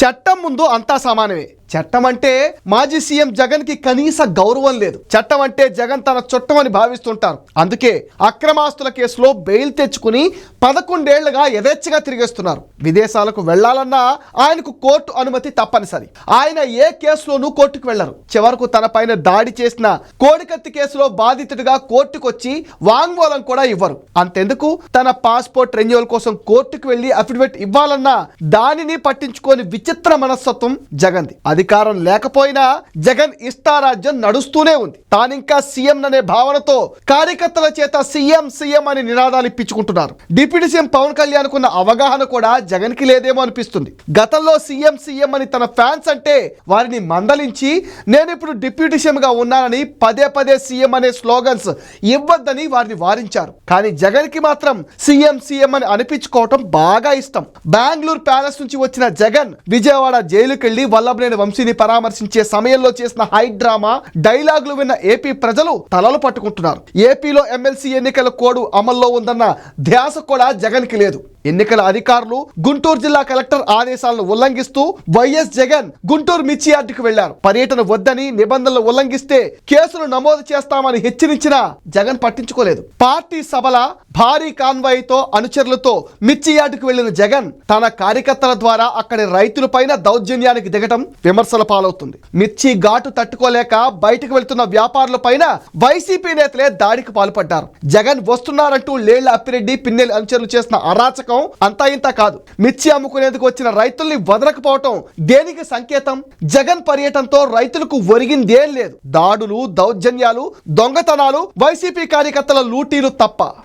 చట్టం ముందు అంతా సమానమే. చట్టం అంటే మాజీ సీఎం జగన్కి కనీస గౌరవం లేదు. చట్టం అంటే జగన్ తన చుట్టం అని భావిస్తుంటారు. అందుకే అక్రమాస్తుల కేసులో బెయిల్ తెచ్చుకుని పదకొండేళ్ళుగా యథేచ్ఛగా తిరిగేస్తున్నారు. విదేశాలకు వెళ్ళాలన్నా ఆయనకు కోర్టు అనుమతి తప్పనిసరి. ఆయన ఏ కేసులోనూ కోర్టుకు వెళ్ళరు చివరకు తన పైన దాడి చేసిన కోడికత్తి కేసులో బాధితుడిగా కోర్టుకొచ్చి వాంగ్మూలం కూడా ఇవ్వరు. అంతెందుకు? తన పాస్పోర్ట్ రెన్యువల్ కోసం కోర్టుకు వెళ్ళి అఫిడవిట్ ఇవ్వాలన్నా దానిని పట్టించుకొని విచిత్ర మనస్తత్వం జగన్ది. అధికారం లేకపోయినా జగన్ ఇష్టారాజ్యం నడుస్తూనే ఉంది. తానింకా సీఎం అనే భావనతో కార్యకర్తల చేత సీఎం సీఎం అని నినాదాలు ఇప్పించుకుంటున్నారు. డిప్యూటీ సీఎం పవన్ కళ్యాణ్ కున్న అవగాహన కూడా జగన్కి లేదేమో అనిపిస్తుంది. గతంలో సీఎం సీఎం అని తన ఫ్యాన్స్ అంటే వారిని మందలించి నేను ఇప్పుడు డిప్యూటీ సీఎం గా ఉన్నానని పదే పదే సీఎం అనే స్లోగన్స్ ఇవ్వద్దని వారిని వారించారు. కానీ జగన్కి మాత్రం సీఎం సీఎం అని అనిపించుకోవటం బాగా ఇష్టం. బెంగళూరు ప్యాలెస్ నుంచి వచ్చిన జగన్ విజయవాడ జైలుకెళ్ళి వల్లభనేని వంశీని పరామర్శించే సమయంలో చేసిన హై డ్రామా డైలాగులు విన్న ఏపీ ప్రజలు తలలు పట్టుకుంటున్నారు. ఏపీలో ఎమ్మెల్సీ ఎన్నికల కోడ్ అమల్లో ఉందన్న ధ్యాస కూడా జగన్కి లేదు. ఎన్నికల అధికారులు గుంటూరు జిల్లా కలెక్టర్ ఆదేశాలను ఉల్లంఘిస్తూ వైఎస్ జగన్ గుంటూరు మిర్చి యార్డుకు వెళ్ళారు. పర్యటన వద్దని నిబంధనలు ఉల్లంఘిస్తే కేసులు నమోదు చేస్తామని హెచ్చరించినా జగన్ పట్టించుకోలేదు. పార్టీ సభల భారీ కాన్వాయ్తో అనుచరులతో మిర్చి యార్డుకు వెళ్ళిన జగన్ తన కార్యకర్తల ద్వారా అక్కడి రైతులపైన దౌర్జన్యానికి దిగటం విమర్శల పాలవుతుంది. మిర్చి ఘాటు తట్టుకోలేక బయటకు వెళ్తున్న వ్యాపారుల పైన వైసీపీ నేతలే దాడికి పాల్పడ్డారు. జగన్ వస్తున్నారంటూ లేళ్ళ అప్పిరెడ్డి పిన్నెల్లి అనుచరులు చేసిన అరాచకం అంతా ఇంత కాదు. మిర్చి అమ్ముకునేందుకు వచ్చిన రైతుల్ని వదలకపోవటం దేనికి సంకేతం? జగన్ పర్యటనతో రైతులకు ఒరిగిందేం లేదు. దాడులు దౌర్జన్యాలు దొంగతనాలు వైసీపీ కార్యకర్తల లూటీలు తప్ప.